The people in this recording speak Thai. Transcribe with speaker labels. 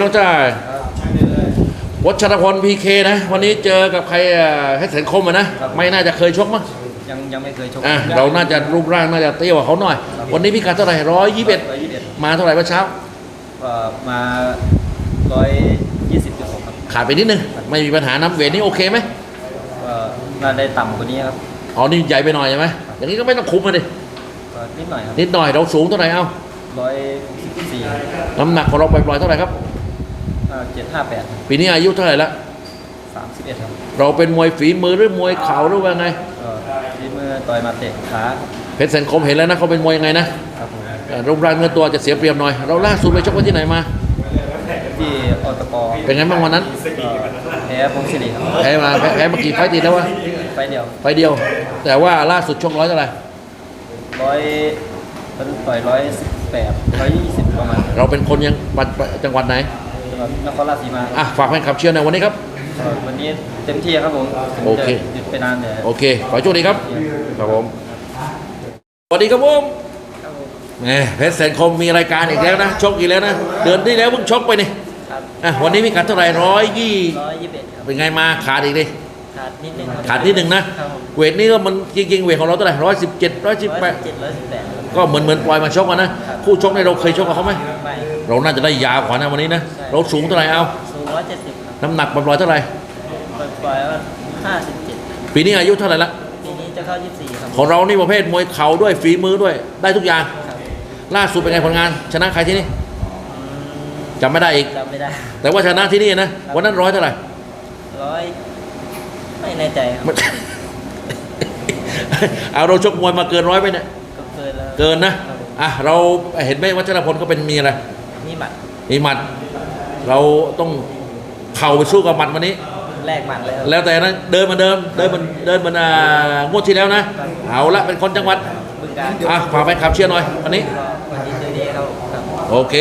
Speaker 1: น้องจ้าวัชรพลพีเคนะ วันนี้เจอกับใครอะให้แสนคมอะนะ ไม่น่าจะเคยชกมั้ง
Speaker 2: ยังยังไม่เคยชก
Speaker 1: อะเราน่าจะรูปร่างน่าจะเตี้ยกว่าเขาหน่อย วันนี้พี่กัดเท่าไหร่ร้อยยี่สิบเอ็ด
Speaker 2: ร้อยยี่สิบเอ็ด
Speaker 1: มาเท่าไหร่เมื่อเช้า
Speaker 2: ก็มาร้อยยี่สิบจุดหกครับ
Speaker 1: ขาดไปนิดนึง ไม่มีปัญหาน้ำเวทนี่โอเคไหม
Speaker 2: ก็น่าได้ต่ำกว่านี้ครับ
Speaker 1: อ๋อนี่ใหญ่ไปหน่อยใช่ไหมอย่างนี้ก็ไม่ต้องคุมมาดิ
Speaker 2: ก็นิดหน่อยครับ
Speaker 1: นิดหน่อยเราสูงเท่าไหร่เอ้า
Speaker 2: ร้อยสิบสี่
Speaker 1: น้ำหนักของเราปล่อยๆเท่าไหร่ครับ
Speaker 2: เจ็ดห้าแปด
Speaker 1: ปีนี้อายุเท่าไหร่ละ
Speaker 2: สามสิบเอ็ดครับ
Speaker 1: เราเป็นมวยฝีมือหรือมวยเข่าหรือว่าไง
Speaker 2: ก็ที่มือต่อยมาเตะขา
Speaker 1: เพชรแสนคมเห็นแล้วนะเขาเป็นมวยยังไงนะครับ
Speaker 2: ผม
Speaker 1: เอ่อรูปร่างเนื้อตัวจะเสียเปรียบหน่อย เราล่าสุดไปชกไว้ที่ไหนมา
Speaker 2: ที่อตป
Speaker 1: เป็นไงบ้างวันนั้น
Speaker 2: ก็แพ้พงศิริครับ
Speaker 1: แพ้มาแพ้แพ้มากี่ไฟต์ติดแล้ววะ
Speaker 2: ไฟเดียว
Speaker 1: ไฟต์เดียว แต่ว่าล่าสุดชกร้อยเท่าไหร่
Speaker 2: ร้อยมันต่อยร้อยสิบแปดร้อยยี่สิบประมาณ
Speaker 1: เราเป็นคนยังปัดจังหวัดไหน
Speaker 2: จังหวัดนครราชสีมา
Speaker 1: อะฝากแฟนคลับเชียร์หน่อยวันนี้ครับ
Speaker 2: ก็วันนี้เต็มที่ครับผมถึง
Speaker 1: โอ
Speaker 2: จะ
Speaker 1: เค
Speaker 2: หยุดไปนานแต่
Speaker 1: โอเคขอให้โชคดีครับครับผมสวัสดีครับผม
Speaker 2: ครับผม
Speaker 1: แหมเพชรแสนคมมีรายการอีกแล้วนะชกอีกแล้วนะเดือนที่แล้วเพิ่งชกไปนี่
Speaker 2: ครับ
Speaker 1: อะวันนี้มีกัดเท่าไหร่ร้อยยี่
Speaker 2: ร้อยยี่สิบเอ็ดครับ
Speaker 1: เป็นไงมาขาดอีกดิ
Speaker 2: ขาดนิดนึงครับ
Speaker 1: ขาดนิดหนึ่งนะ
Speaker 2: ครับผม
Speaker 1: เวทนี่ก็มันจริงๆเวทของเราเท่าไหร่ร้อยสิบเจ็ดร้อยสิบ
Speaker 2: ร้อย
Speaker 1: แปด
Speaker 2: สิบเจ็ดร้อยสิบแปดครับ
Speaker 1: ก็เหมือนเหมือนปล่อยมาชกกันนะ คู่ชกในเราเคยชกกับเขาไหม
Speaker 2: ไม่
Speaker 1: เราน่าจะได้ยาวกว่านะวันนี้นะเราสูงเท่าไหร่เอา
Speaker 2: สูงร้อยเจ็ดสิบครับ
Speaker 1: น้ำหนักปล่อยๆเท่าไหร่
Speaker 2: ปล่อยๆว่าห้าสิบเจ็ด
Speaker 1: ปีนี้อายุเท่าไหร่ละ
Speaker 2: ปีนี้จะเข้ายี่สิบสี่ครับ
Speaker 1: ของเรานี่ประเภทมวยเข่าด้วยฝีมือด้วย ได้ทุกอย่าง
Speaker 2: ครับ
Speaker 1: ล่าสุดเป็นไงผลงาน ชนะใครที่นี่
Speaker 2: อืม
Speaker 1: จำไม่ได้อีก
Speaker 2: จำไม่ได้
Speaker 1: แต่ว่าชนะที่นี่นะ วันนั้นร้อยเท่าไหร่
Speaker 2: ร้อย ไม่แน่ใจครับ
Speaker 1: ไม่เอาเราชกมวยมาเกินร้อยไปเนี่ย
Speaker 2: ก็เกินแล้ว
Speaker 1: เกินนะ
Speaker 2: ครับผม
Speaker 1: อะเราเห็นไหมวัชรพลก็เป็นมีอะไร
Speaker 2: นี่หมัด
Speaker 1: มีหมัด เราต้องเข่าไปสู้กับหมัดวันนี้
Speaker 2: แรกหมัดเลยครับ
Speaker 1: แล้วแต่นะเดินเหมาเดิม เดินเหมันเดินเหมันอ่างวดที่แล้วนะ เอาละเป็นคนจังหวัด
Speaker 2: บึงการ
Speaker 1: อะฝากแฟนคลับเชียร์หน่อยวันนี้
Speaker 2: ก็วันนี้เจอดีครับครับ
Speaker 1: โอเค